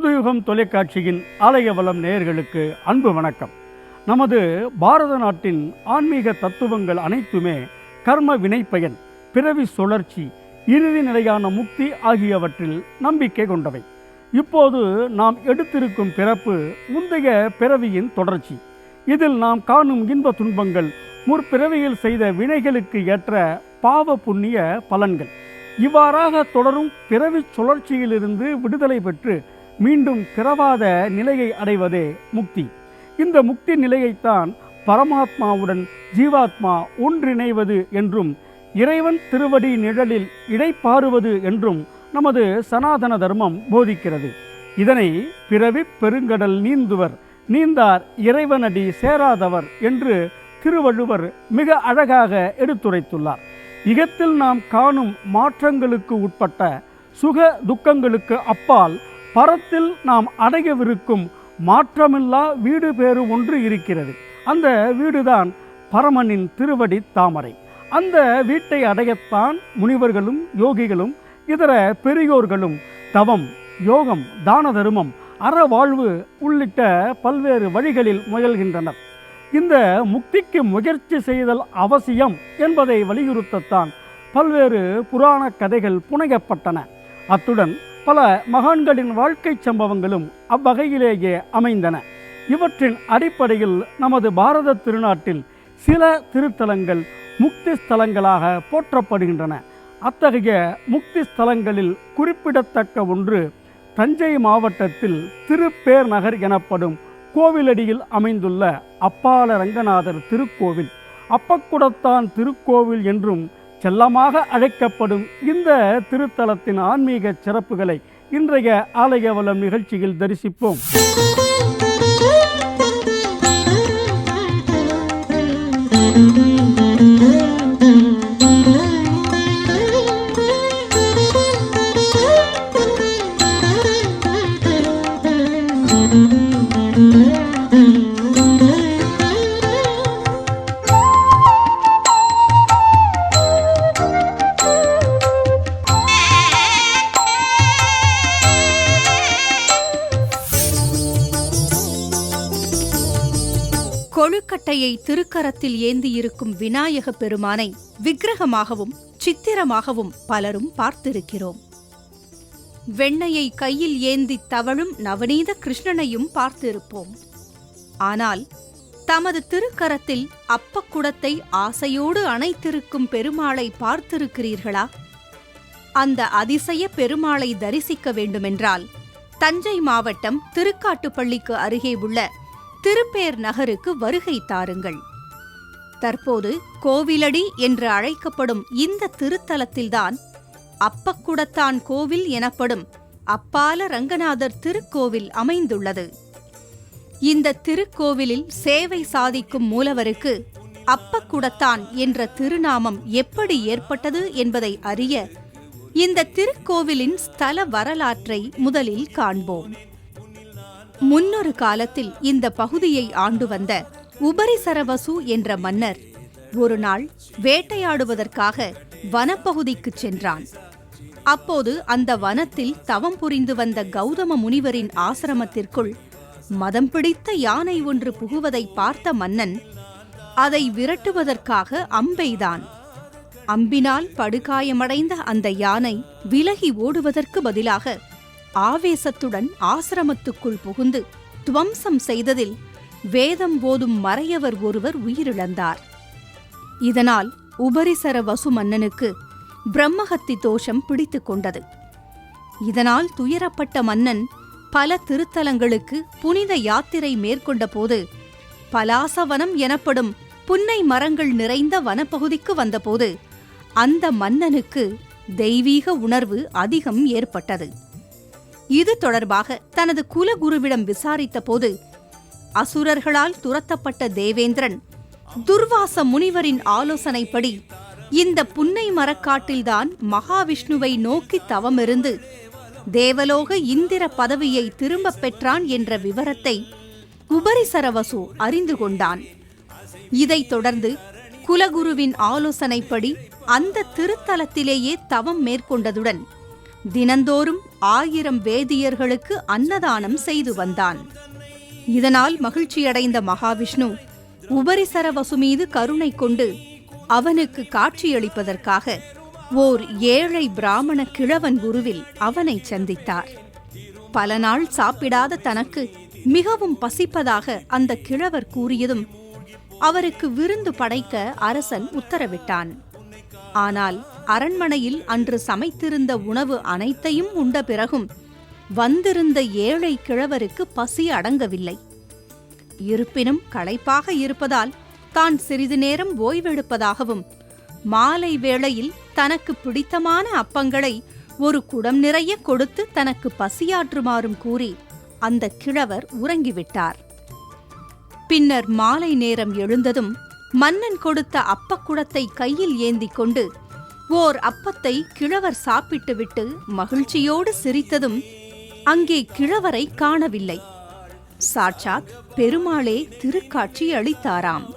புதுயுகம் தொலைக்காட்சியின் ஆலயவளம் நேயர்களுக்கு அன்பு வணக்கம். நமது பாரத நாட்டின் ஆன்மீக தத்துவங்கள் அனைத்துமே கர்ம வினைப்பயன் பிறவி சுழற்சி இறுதி நிலையான முக்தி ஆகியவற்றில் நம்பிக்கை கொண்டவை. இப்போது நாம் எடுத்திருக்கும் பிறப்பு முந்தைய பிறவியின் தொடர்ச்சி. இதில் நாம் காணும் இன்ப துன்பங்கள் முற்பிறவியில் செய்த வினைகளுக்கு ஏற்ற பாவ புண்ணிய பலன்கள். இவ்வாறாக தொடரும் பிறவி சுழற்சியிலிருந்து விடுதலை பெற்று மீண்டும் பிறவாத நிலையை அடைவதே முக்தி. இந்த முக்தி நிலையைத்தான் பரமாத்மாவுடன் ஜீவாத்மா ஒன்றிணைவது என்றும் இறைவன் திருவடி நிழலில் இடைப்பாறுவது என்றும் நமது சனாதன தர்மம் போதிக்கிறது. இதனை பிறவி பெருங்கடல் நீந்துவர் நீந்தார் இறைவனடி சேராதவர் என்று திருவள்ளுவர் மிக அழகாக எடுத்துரைத்துள்ளார். இகத்தில் நாம் காணும் மாற்றங்களுக்கு உட்பட்ட சுக துக்கங்களுக்கு அப்பால் பரத்தில் நாம் அடையவிருக்கும் மாற்றமில்லா வீடு பேறு ஒன்று இருக்கிறது. அந்த வீடுதான் பரமனின் திருவடி தாமரை. அந்த வீட்டை அடையத்தான் முனிவர்களும் யோகிகளும் இதர பெரியோர்களும் தவம் யோகம் தான தருமம் அறவாழ்வு உள்ளிட்ட பல்வேறு வழிகளில் முயல்கின்றனர். இந்த முக்திக்கு முயற்சி செய்தல் அவசியம் என்பதை வலியுறுத்தத்தான் பல்வேறு புராண கதைகள் புனையப்பட்டன. அத்துடன் பல மகான்களின் வாழ்க்கை சம்பவங்களும் அவ்வகையிலேயே அமைந்தன. இவற்றின் அடிப்படையில் நமது பாரத திருநாட்டில் சில திருத்தலங்கள் முக்தி ஸ்தலங்களாக போற்றப்படுகின்றன. அத்தகைய முக்தி ஸ்தலங்களில் குறிப்பிடத்தக்க ஒன்று தஞ்சை மாவட்டத்தில் திருப்பேர் நகர் எனப்படும் கோவிலடியில் அமைந்துள்ள அப்பால ரங்கநாதர் திருக்கோவில். அப்பக்குடத்தான் திருக்கோவில் என்றும் செல்லமாக அழைக்கப்படும் இந்த திருத்தலத்தின் ஆன்மீக சிறப்புகளை இன்றைய ஆலயவலம் நிகழ்ச்சியில் தரிசிப்போம். கொழுக்கட்டையை திருக்கரத்தில் ஏந்தியிருக்கும் விநாயக பெருமானை விக்கிரகமாகவும் சித்திரமாகவும் பலரும் பார்த்திருக்கிறோம். வெண்ணையை கையில் ஏந்தி தவழும் நவநீத கிருஷ்ணனையும் பார்த்திருப்போம். ஆனால் தமது திருக்கரத்தில் அப்பக்குடத்தை ஆசையோடு அணைத்திருக்கும் பெருமாளை பார்த்திருக்கிறீர்களா? அந்த அதிசய பெருமாளை தரிசிக்க வேண்டுமென்றால் தஞ்சை மாவட்டம் திருக்காட்டுப்பள்ளிக்கு அருகே உள்ள திருப்பேர் நகருக்கு வருகை தாருங்கள். தற்போது கோவிலடி என்று அழைக்கப்படும் இந்த திருத்தலத்தில்தான் அப்பக்குடத்தான் கோவில் எனப்படும் அப்பால ரங்கநாதர் திருக்கோவில் அமைந்துள்ளது. இந்த திருக்கோவிலில் சேவை சாதிக்கும் மூலவருக்கு அப்பக்குடத்தான் என்ற திருநாமம் எப்படி ஏற்பட்டது என்பதை அறிய இந்த திருக்கோவிலின் ஸ்தல வரலாற்றை முதலில் காண்போம். முன்னொரு காலத்தில் இந்த பகுதியை ஆண்டு வந்த உபரிசரவசு என்ற மன்னர் ஒரு நாள் வேட்டையாடுவதற்காக வனப்பகுதிக்குச் சென்றான். அப்போது அந்த வனத்தில் தவம் புரிந்து வந்த கௌதம முனிவரின் ஆசிரமத்திற்குள் மதம் பிடித்த யானை ஒன்று புகுவதை பார்த்த மன்னன் அதை விரட்டுவதற்காக அம்பெய்தான். அம்பினால் படுகாயமடைந்த அந்த யானை விலகி ஓடுவதற்கு பதிலாக ஆவேசத்துடன் ஆசிரமத்துக்குள் புகுந்து துவம்சம் செய்ததில் வேதம் போதும் மறையவர் ஒருவர் உயிரிழந்தார். இதனால் உபரிசர வசு மன்னனுக்கு பிரம்மஹத்தி தோஷம் பிடித்துக் கொண்டது. இதனால் துயரப்பட்ட மன்னன் பல திருத்தலங்களுக்கு புனித யாத்திரை மேற்கொண்ட போது பலாசவனம் எனப்படும் புன்னை மரங்கள் நிறைந்த வனப்பகுதிக்கு வந்தபோது அந்த மன்னனுக்கு தெய்வீக உணர்வு அதிகம் ஏற்பட்டது. இது தொடர்பாக தனது குலகுருவிடம் விசாரித்த போது அசுரர்களால் துரத்தப்பட்ட தேவேந்திரன் துர்வாச முனிவரின் ஆலோசனைப்படி இந்த புன்னை மரக்காட்டில்தான் மகாவிஷ்ணுவை நோக்கி தவமிருந்து தேவலோக இந்திர பதவியை திரும்பப் பெற்றான் என்ற விவரத்தை உபரிசரவசு அறிந்து கொண்டான். இதைத் தொடர்ந்து குலகுருவின் ஆலோசனைப்படி அந்த திருத்தலத்திலேயே தவம் மேற்கொண்டதுடன் தினந்தோறும் ஆயிரம் வேதியர்களுக்கு அன்னதானம் செய்து வந்தான். இதனால் மகிழ்ச்சியடைந்த மகாவிஷ்ணு உபரிசர வசு மீது கருணை கொண்டு அவனுக்கு காட்சியளிப்பதற்காக ஓர் ஏழை பிராமண கிழவன் உருவில் அவனை சந்தித்தார். பல நாள் சாப்பிடாத தனக்கு மிகவும் பசிப்பதாக அந்த கிழவர் கூறியதும் அவருக்கு விருந்து படைக்க அரசன் உத்தரவிட்டான். ஆனால் அரண்மனையில் அன்று சமைத்திருந்த உணவு அனைத்தையும் உண்ட பிறகும் வந்திருந்த ஏழை கிழவருக்கு பசி அடங்கவில்லை. இருப்பினும் களைப்பாக இருப்பதால் தான் சிறிது நேரம் ஓய்வெடுப்பதாகவும் மாலை வேளையில் தனக்கு பிடித்தமான அப்பங்களை ஒரு குடம் நிறைய கொடுத்து தனக்கு பசியாற்றுமாறும் கூறி அந்த கிழவர் உறங்கிவிட்டார். பின்னர் மாலை நேரம் எழுந்ததும் மன்னன் கொடுத்த அப்பக்குடத்தை கையில் ஏந்திக் கொண்டு ஓர் அப்பத்தை கிழவர் சாப்பிட்டுவிட்டு மகிழ்ச்சியோடு சிரித்ததும் அங்கே கிழவரை காணவில்லை. சாட்சாத் பெருமாளே திருக்காட்சி அளித்தாராம்.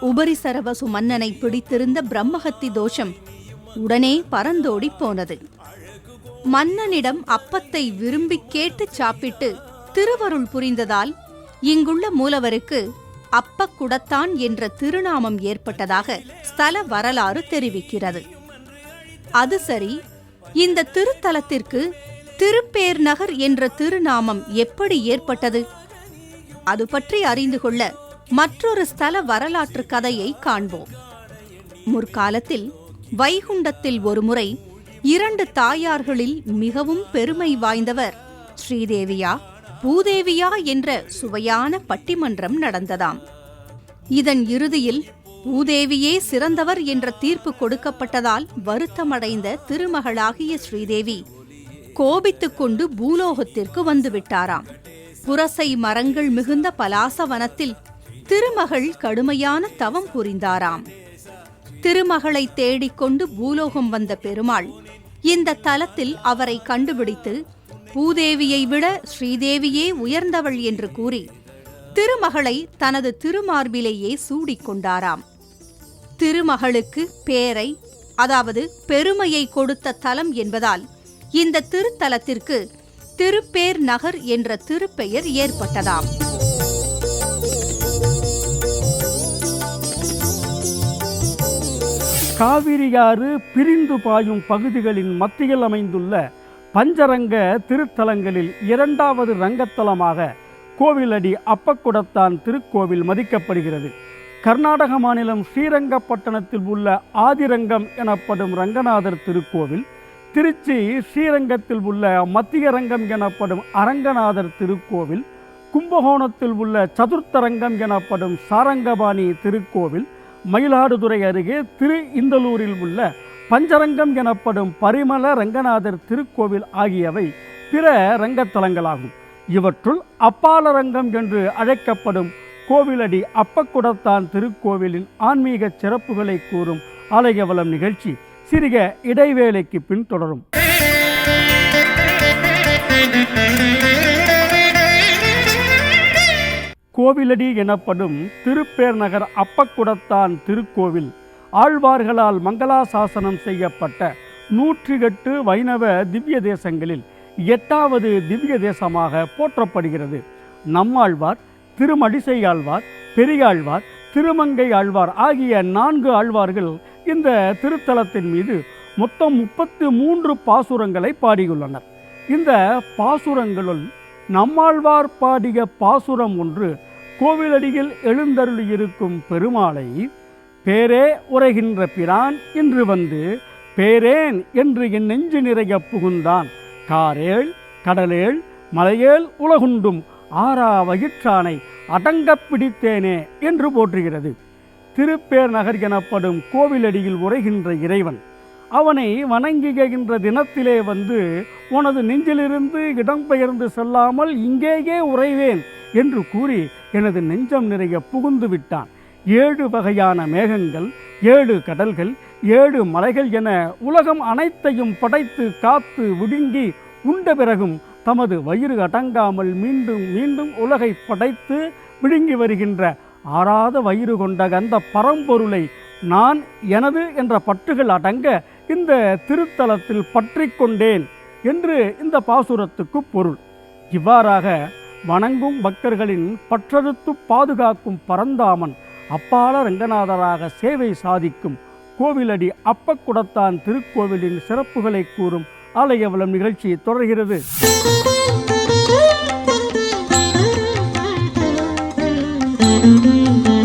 உபரிசரவசு மன்னனை பிடித்திருந்த பிரம்மஹத்தி தோஷம் உடனே பறந்தோடி போனது. மன்னனிடம் அப்பத்தை விரும்பிக் கேட்டுச் சாப்பிட்டு திருவருள் புரிந்ததால் இங்குள்ள மூலவருக்கு அப்பக்குடத்தான் என்ற திருநாமம் ஏற்பட்டதாக ஸ்தல வரலாறு தெரிவிக்கிறது. அது சரி இந்த திருத்தலத்திற்கு திருப்பேர் நகர் என்ற திருநாமம் எப்படி ஏற்பட்டது? அது பற்றி அறிந்து கொள்ள மற்றொரு ஸ்தல வரலாற்று கதையை காண்போம். முற்காலத்தில் வைகுண்டத்தில் ஒருமுறை இரண்டு தாயார்களில் மிகவும் பெருமை வாய்ந்தவர் ஸ்ரீதேவியா பூதேவியா என்ற சுவையான பட்டிமன்றம் நடந்ததாம். இதன் இறுதியில் பூதேவியே சிறந்தவர் என்ற தீர்ப்பு கொடுக்கப்பட்டதால் வருத்தமடைந்த திருமகளாகிய ஸ்ரீதேவி கோபித்துக் கொண்டு பூலோகத்திற்கு வந்துவிட்டாராம். புரசை மரங்கள் மிகுந்த பலாச வனத்தில் திருமகள் கடுமையான தவம் புரிந்தாராம். திருமகளை தேடிக்கொண்டு பூலோகம் வந்த பெருமாள் இந்த தலத்தில் அவரை கண்டுபிடித்து பூதேவியை விட ஸ்ரீதேவியே உயர்ந்தவள் என்று கூறி திருமகளை தனது திருமார்பிலேயே சூடிக்கொண்டாராம் திருமகளுக்கு பேரை அதாவது பெருமையை கொடுத்த தலம் என்பதால் இந்த திருத்தலத்திற்கு திருப்பேர் நகர் என்ற திருப்பெயர் ஏற்பட்டதாம். காவிரியாறு பிரிந்து பாயும் பகுதிகளின் மத்தியில் அமைந்துள்ள பஞ்சரங்க திருத்தலங்களில் இரண்டாவது ரங்கத்தலமாக கோவிலடி அப்பக்குடத்தான் திருக்கோவில் மதிக்கப்படுகிறது. கர்நாடக மாநிலம் ஸ்ரீரங்கப்பட்டணத்தில் உள்ள ஆதிரங்கம் எனப்படும் ரங்கநாதர் திருக்கோவில் திருச்சி ஸ்ரீரங்கத்தில் உள்ள மத்திய ரங்கம் எனப்படும் அரங்கநாதர் திருக்கோவில் கும்பகோணத்தில் உள்ள சதுர்த்தரங்கம் எனப்படும் சாரங்கபாணி திருக்கோவில் மயிலாடுதுறை அருகே திரு இந்தலூரில் உள்ள பஞ்சரங்கம் எனப்படும் பரிமள ரங்கநாதர் திருக்கோவில் ஆகியவை பிற ரங்கத்தலங்களாகும். இவற்றுள் அப்பாலரங்கம் என்று அழைக்கப்படும் கோவிலடி அப்பக்குடத்தான் திருக்கோவிலின் ஆன்மீக சிறப்புகளை கூறும் ஆலயவலம் நிகழ்ச்சி சிறிய இடைவேளைக்கு பின் தொடரும். கோவிலடி எனப்படும் திருப்பேர் நகர் அப்பக்குடத்தான் திருக்கோவில் ஆழ்வார்களால் மங்களாசாசனம் செய்யப்பட்ட நூற்றி எட்டு வைணவ திவ்ய தேசங்களில் எட்டாவது திவ்ய தேசமாக போற்றப்படுகிறது. நம்மாழ்வார் திருமடிசை ஆழ்வார் பெரியாழ்வார் திருமங்கை ஆழ்வார் ஆகிய நான்கு ஆழ்வார்கள் இந்த திருத்தலத்தின் மீது மொத்தம் முப்பத்து மூன்று பாசுரங்களை பாடியுள்ளனர். இந்த பாசுரங்களுள் நம்மாழ்வார் பாடிய பாசுரம் ஒன்று கோவிலடியில் எழுந்தருளியிருக்கும் பெருமாளை பேரே உரைகின்ற பிரான் இன்று வந்து பேரேன் என்று என் நெஞ்சு நிறைய புகுந்தான். காரேள் கடலேள் மலையேல் உலகுண்டும் ஆறா வயிற்றானை அடங்கப் பிடித்தேனே என்று போற்றுகிறது. திருப்பேர் நகர் எனப்படும் கோவிலடியில் உரைகின்ற இறைவன். அவனை வணங்குகின்ற தினத்திலே வந்து உனது நெஞ்சிலிருந்து இடம்பெயர்ந்து செல்லாமல் இங்கேயே உறைவேன் என்று கூறி எனது நெஞ்சம் நிறைய புகுந்து விட்டான். ஏழு வகையான மேகங்கள் ஏழு கடல்கள் ஏழு மலைகள் என உலகம் அனைத்தையும் படைத்து காத்து விடுங்கி உண்ட பிறகும் தமது வயிறு அடங்காமல் மீண்டும் மீண்டும் உலகை படைத்து விழுங்கி வருகின்ற ஆறாத வயிறு கொண்ட அந்த பரம்பொருளை நான் எனது என்ற பற்றுகள் அடங்க இந்த திருத்தலத்தில் பற்றி கொண்டேன் என்று இந்த பாசுரத்துக்கு பொருள். இவ்வாறாக வணங்கும் பக்தர்களின் பற்றறுத்து பாதுகாக்கும் பரந்தாமன் அப்பால ரங்கநாதராக சேவை சாதிக்கும் கோவிலடி அப்பக்குடத்தான் திருக்கோவிலின் சிறப்புகளை கூறும் ஆலயவளம் நிகழ்ச்சி தொடர்கிறது. Música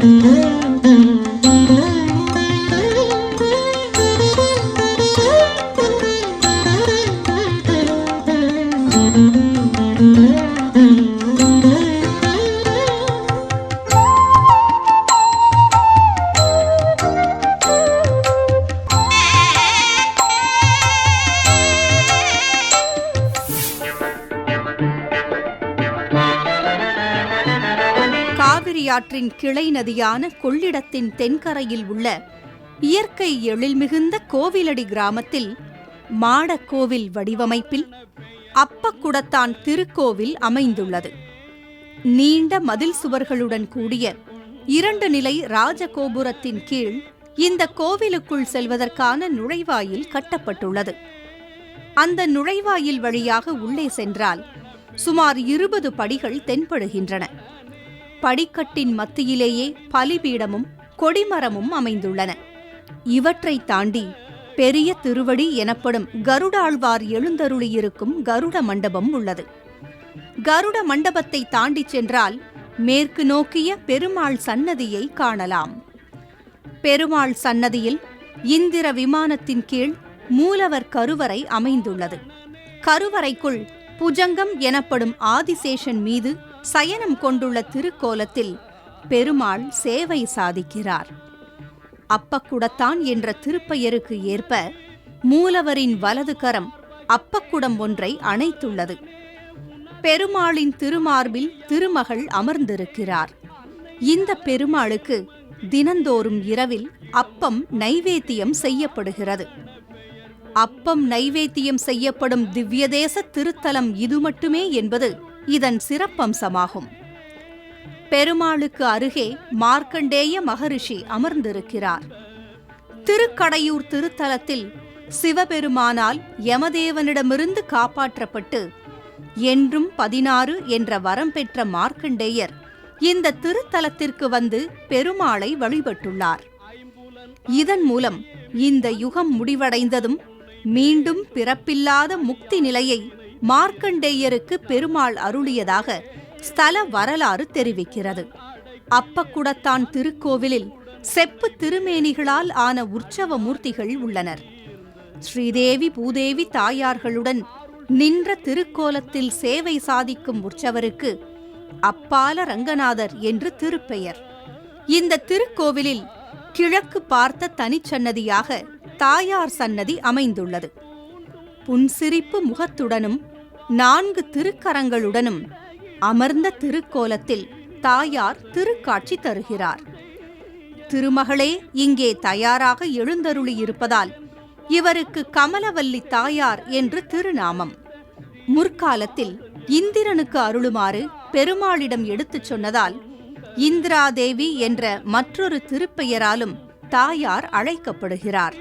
கிளை நதியான கொள்ளிடத்தின் தென்கரையில் உள்ள இயற்கை எழில் மிகுந்த கோவிலடி கிராமத்தில் மாடக்கோவில் வடிவமைப்பில் அப்பக்குடத்தான் திருக்கோவில் அமைந்துள்ளது. நீண்ட மதில் சுவர்களுடன் கூடிய இரண்டு நிலை ராஜகோபுரத்தின் கீழ் இந்த கோவிலுக்குள் செல்வதற்கான நுழைவாயில் கட்டப்பட்டுள்ளது. அந்த நுழைவாயில் வழியாக உள்ளே சென்றால் சுமார் இருபது படிகள் தென்படுகின்றன. படிக்கட்டின் மத்தியிலேயே பலிபீடமும் கொடிமரமும் அமைந்துள்ளன. இவற்றை தாண்டி பெரிய திருவடி எனப்படும் கருடாழ்வார் எழுந்தருளியிருக்கும் கருட மண்டபம் உள்ளது. கருட மண்டபத்தை தாண்டிச் சென்றால் மேற்கு நோக்கிய பெருமாள் சன்னதியை காணலாம். பெருமாள் சன்னதியில் இந்திர விமானத்தின் கீழ் மூலவர் கருவறை அமைந்துள்ளது. கருவறைக்குள் புஜங்கம் எனப்படும் ஆதிசேஷன் மீது சயனம் கொண்டுள்ள திருக்கோலத்தில் பெருமாள் சேவை சாதிக்கிறார். அப்பக்குடத்தான் என்ற திருப்பெயருக்கு ஏற்ப மூலவரின் வலது கரம் அப்பக்குடம் ஒன்றை அணைத்துள்ளது. பெருமாளின் திருமார்பில் திருமகள் அமர்ந்திருக்கிறார். இந்த பெருமாளுக்கு தினந்தோறும் இரவில் அப்பம் நைவேத்தியம் செய்யப்படுகிறது. அப்பம் நைவேத்தியம் செய்யப்படும் திவ்யதேச திருத்தலம் இது மட்டுமே என்பது இதன் சிறப்பம்சமாகும். பெருமாளுக்கு அருகே மார்க்கண்டேய மகரிஷி அமர்ந்திருக்கிறார். திருக்கடையூர் திருத்தலத்தில் சிவபெருமானால் யமதேவனிடமிருந்து காப்பாற்றப்பட்டு என்றும் பதினாறு என்ற வரம் பெற்ற மார்க்கண்டேயர் இந்த திருத்தலத்திற்கு வந்து பெருமாளை வழிபட்டுள்ளார். இதன் மூலம் இந்த யுகம் முடிவடைந்ததும் மீண்டும் பிறப்பில்லாத முக்தி நிலையை மார்க்கண்டேயருக்கு பெருமாள் அருளியதாக ஸ்தல வரலாறு தெரிவிக்கிறது. அப்பக்குடத்தான் திருக்கோவிலில் செப்பு திருமேனிகளால் ஆன உற்சவ மூர்த்திகள் உள்ளனர். ஸ்ரீதேவி பூதேவி தாயார்களுடன் நின்ற திருக்கோலத்தில் சேவை சாதிக்கும் உற்சவருக்கு அப்பால ரங்கநாதர் என்று திருப்பெயர். இந்த திருக்கோவிலில் கிழக்கு பார்த்த தனிச்சன்னதியாக தாயார் சன்னதி அமைந்துள்ளது. புன்சிரிப்பு முகத்துடனும் நான்கு திருக்கரங்களுடனும் அமர்ந்த திருக்கோலத்தில் தாயார் திருக்காட்சி தருகிறார். திருமகளே இங்கே தயாராக எழுந்தருளியிருப்பதால் இவருக்கு கமலவல்லி தாயார் என்று திருநாமம். முற்காலத்தில் இந்திரனுக்கு அருளுமாறு பெருமாளிடம் எடுத்துச் சொன்னதால் இந்திராதேவி என்ற மற்றொரு திருப்பெயராலும் தாயார் அழைக்கப்படுகிறார்.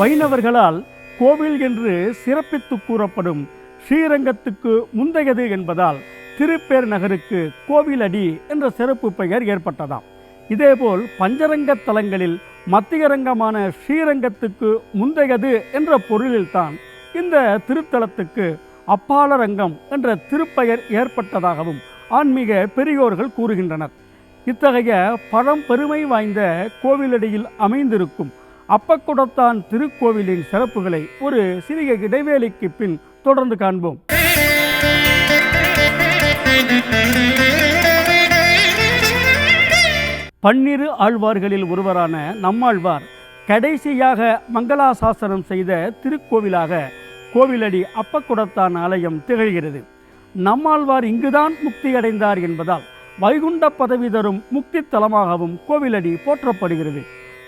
வைணவர்களால் கோவில் என்று சிறப்பித்து கூறப்படும் ஸ்ரீரங்கத்துக்கு முந்தையது என்பதால் திருப்பேர் நகருக்கு கோவிலடி என்ற சிறப்பு பெயர் ஏற்பட்டதாம். இதேபோல் பஞ்சரங்க தலங்களில் மத்திய ரங்கமான ஸ்ரீரங்கத்துக்கு முந்தையது என்ற பொருளில்தான் இந்த திருத்தலத்துக்கு அப்பாலரங்கம் என்ற திருப்பெயர் ஏற்பட்டதாகவும் ஆன்மீக பெரியோர்கள் கூறுகின்றனர். இத்தகைய பழம்பெருமை வாய்ந்த கோவிலடியில் அமைந்திருக்கும் அப்பக்குடத்தான் திருக்கோவிலின் சிறப்புகளை ஒரு சிறிய இடைவேளைக்கு பின் தொடர்ந்து காண்போம். பன்னிரு ஆழ்வார்களில் ஒருவரான நம்மாழ்வார் கடைசியாக மங்களாசாசனம் செய்த திருக்கோவிலாக கோவிலடி அப்பக்குடத்தான் ஆலயம் திகழ்கிறது. நம்மாழ்வார் இங்குதான் முக்தி அடைந்தார் என்பதால் வைகுண்ட பதவி தரும் முக்தி தலமாகவும் கோவிலடி போற்றப்படுகிறது.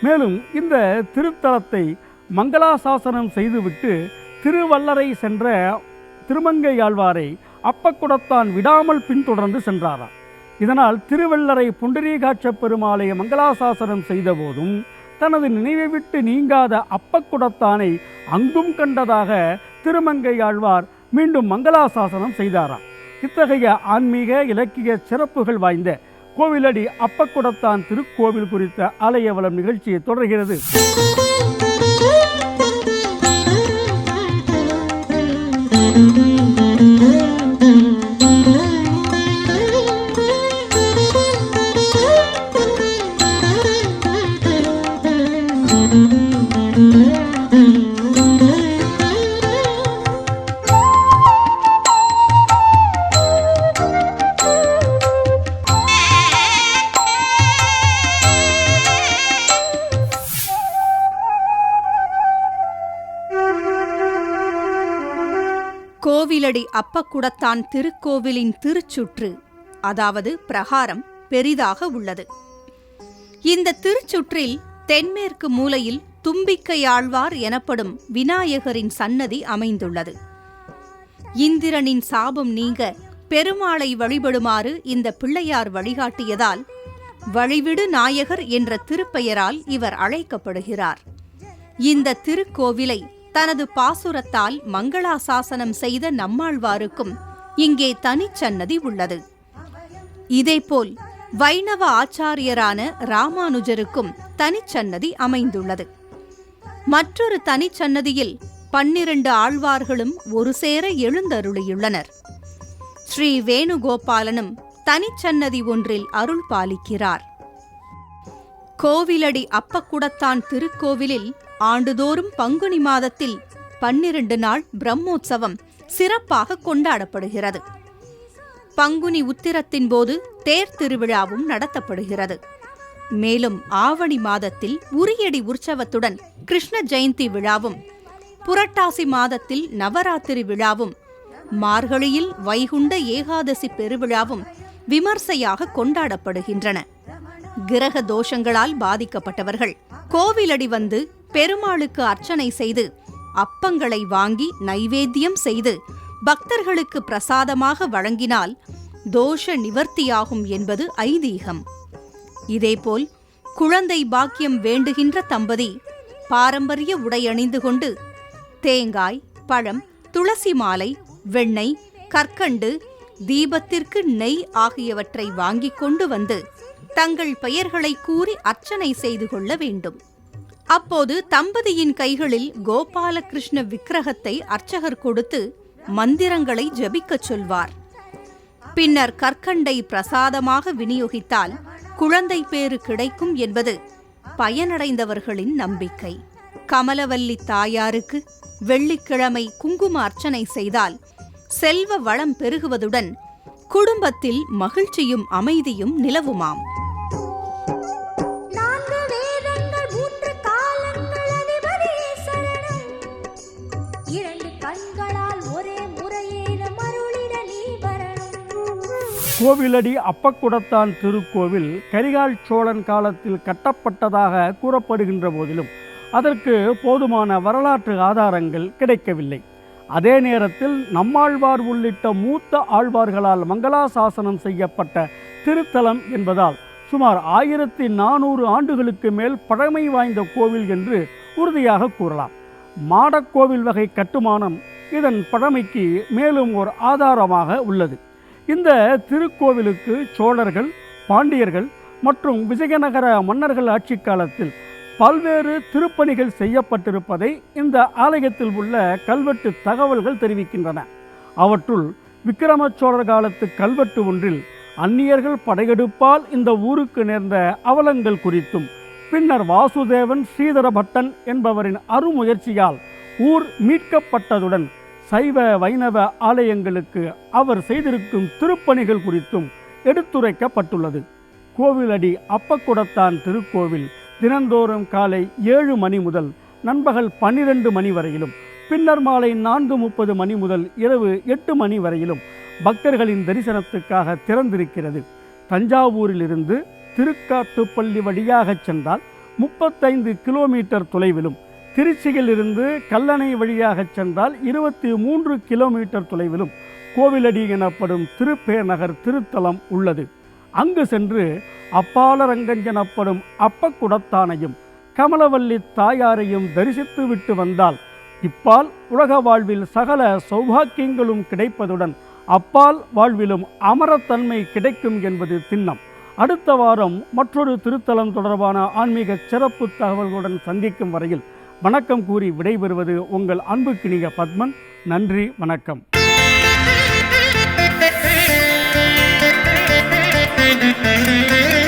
மேலும் இந்த திருத்தலத்தை மங்களாசாசனம் செய்துவிட்டு திருவல்லரை சென்ற திருமங்கை ஆழ்வாரை அப்பக்குடத்தான் விடாமல் பின்தொடர்ந்து சென்றாராம். இதனால் திருவள்ளரை புண்டரீகாட்ச பெருமாளை மங்களாசாசனம் செய்தபோதும் தனது நினைவை விட்டு நீங்காத அப்பக்குடத்தானை அங்கும் கண்டதாக திருமங்கையாழ்வார் மீண்டும் மங்களாசாசனம் செய்தாராம். இத்தகைய ஆன்மீக இலக்கிய சிறப்புகள் வாய்ந்த கோவிலடி அப்பக்குடத்தான் திருக்கோவில் குறித்த ஆலயவளம் நிகழ்ச்சி தொடர்கிறது. கோவிலடி அப்பக்குடத்தான் திருக்கோவிலின் திருச்சுற்று அதாவது பிரகாரம் பெரிதாக உள்ளது. இந்த திருச்சுற்றில் தென்மேற்கு மூலையில் தும்பிக்கையாழ்வார் எனப்படும் விநாயகரின் சன்னதி அமைந்துள்ளது. இந்திரனின் சாபம் நீங்க பெருமாளை வழிபடுமாறு இந்த பிள்ளையார் வழிகாட்டியதால் வழிவிடு நாயகர் என்ற திருப்பெயரால் இவர் அழைக்கப்படுகிறார். இந்த திருக்கோவிலை தனது பாசுரத்தால் மங்களாசாசனம் செய்த நம்மாழ்வாருக்கும் இங்கே தனிச்சன்னதி உள்ளது. இதேபோல் வைணவ ஆச்சாரியரான ராமானுஜருக்கும் தனிச்சன்னதி அமைந்துள்ளது. மற்றொரு தனிச்சன்னதியில் பன்னிரண்டு ஆழ்வார்களும் ஒரு சேர எழுந்தருளியுள்ளனர். ஸ்ரீ வேணுகோபாலனும் தனிச்சன்னதி ஒன்றில் அருள் பாலிக்கிறார். கோவிலடி அப்பக்குடத்தான் திருக்கோவிலில் ஆண்டுதோறும் பங்குனி மாதத்தில் பன்னிரண்டு நாள் பிரம்மோற்சவம் சிறப்பாக கொண்டாடப்படுகிறது. பங்குனி உத்திரத்தின் போது தேர் திருவிழாவும் நடத்தப்படுகிறது. மேலும் ஆவணி மாதத்தில் உரியடி உற்சவத்துடன் கிருஷ்ண ஜெயந்தி விழாவும் புரட்டாசி மாதத்தில் நவராத்திரி விழாவும் மார்கழியில் வைகுண்ட ஏகாதசி பெருவிழாவும் விமர்சையாக கொண்டாடப்படுகின்றன. கிரக தோஷங்களால் பாதிக்கப்பட்டவர்கள் கோவிலடி வந்து பெருமாளுக்கு அர்ச்சனை செய்து அப்பங்களை வாங்கி நைவேத்தியம் செய்து பக்தர்களுக்கு பிரசாதமாக வழங்கினால் தோஷ நிவர்த்தியாகும் என்பது ஐதீகம். இதேபோல் குழந்தை பாக்கியம் வேண்டுகின்ற தம்பதி பாரம்பரிய உடை அணிந்து கொண்டு தேங்காய் பழம் துளசி மாலை வெண்ணெய் கற்கண்டு தீபத்திற்கு நெய் ஆகியவற்றை வாங்கிக் கொண்டு வந்து தங்கள் பெயர்களை கூறி அர்ச்சனை செய்து கொள்ள வேண்டும். அப்போது தம்பதியின் கைகளில் கோபாலகிருஷ்ண விக்கிரகத்தை அர்ச்சகர் கொடுத்து மந்திரங்களை ஜபிக்கச் சொல்வார். பின்னர் கற்கண்டை பிரசாதமாக விநியோகித்தால் குழந்தை பேறு கிடைக்கும் என்பது பயனடைந்தவர்களின் நம்பிக்கை. கமலவல்லி தாயாருக்கு வெள்ளிக்கிழமை குங்கும அர்ச்சனை செய்தால் செல்வ வளம் பெருகுவதுடன் குடும்பத்தில் மகிழ்ச்சியும் அமைதியும் நிலவுமாம். கோவிலடி அப்பக்குடத்தான் திருக்கோவில் கரிகால் சோழன் காலத்தில் கட்டப்பட்டதாக கூறப்படுகின்ற போதிலும் அதற்கு போதுமான வரலாற்று ஆதாரங்கள் கிடைக்கவில்லை. அதே நேரத்தில் நம்மாழ்வார் உள்ளிட்ட மூத்த ஆழ்வார்களால் மங்களாசாசனம் செய்யப்பட்ட திருத்தலம் என்பதால் சுமார் ஆயிரத்தி நானூறு ஆண்டுகளுக்கு மேல் பழமை வாய்ந்த கோவில் என்று உறுதியாக கூறலாம். மாடக்கோவில் வகை கட்டுமானம் இதன் பழமைக்கு மேலும் ஒரு ஆதாரமாக உள்ளது. இந்த திருக்கோவிலுக்கு சோழர்கள் பாண்டியர்கள் மற்றும் விஜயநகர மன்னர்கள் ஆட்சி காலத்தில் பல்வேறு திருப்பணிகள் செய்யப்பட்டிருப்பதை இந்த ஆலயத்தில் உள்ள கல்வெட்டு தகவல்கள் தெரிவிக்கின்றன. அவற்றுள் விக்கிரம சோழர் காலத்து கல்வெட்டு ஒன்றில் அந்நியர்கள் படையெடுப்பால் இந்த ஊருக்கு நேர்ந்த அவலங்கள் குறித்தும் பின்னர் வாசுதேவன் ஸ்ரீதரபட்டன் என்பவரின் அருமுயற்சியால் ஊர் மீட்கப்பட்டதுடன் சைவ வைணவ ஆலயங்களுக்கு அவர் செய்திருக்கும் திருப்பணிகள் குறித்தும் எடுத்துரைக்கப்பட்டுள்ளது. கோவிலடி அப்பக்குடத்தான் திருக்கோவில் தினந்தோறும் காலை ஏழு மணி முதல் நண்பகல் பன்னிரண்டு மணி வரையிலும் பின்னர் மாலை நான்கு முப்பது மணி முதல் இரவு எட்டு மணி வரையிலும் பக்தர்களின் தரிசனத்துக்காக திறந்திருக்கிறது. தஞ்சாவூரிலிருந்து திருக்காட்டுப்பள்ளி வழியாகச் சென்றால் முப்பத்தைந்து கிலோமீட்டர் தொலைவிலும் திருச்சியிலிருந்து கல்லணை வழியாக சென்றால் இருபத்தி மூன்று கிலோமீட்டர் தொலைவிலும் கோவிலடி எனப்படும் திருப்பேநகர் திருத்தலம் உள்ளது. அங்கு சென்று அப்பாலரங்கஞ்சனப்படும் அப்பக்குடத்தானையும் கமலவல்லி தாயாரையும் தரிசித்து விட்டு வந்தால் இப்பால் உலக வாழ்வில் சகல சௌபாக்கியங்களும் கிடைப்பதுடன் அப்பால் வாழ்விலும் அமரத்தன்மை கிடைக்கும் என்பது திண்ணம். அடுத்த வாரம் மற்றொரு திருத்தலம் தொடர்பான ஆன்மீக சிறப்பு தகவல்களுடன் சந்திக்கும் வரையில் வணக்கம் கூறி விடைபெறுவது உங்கள் அன்புக்கினிய பத்மன் நன்றி வணக்கம் Thank you.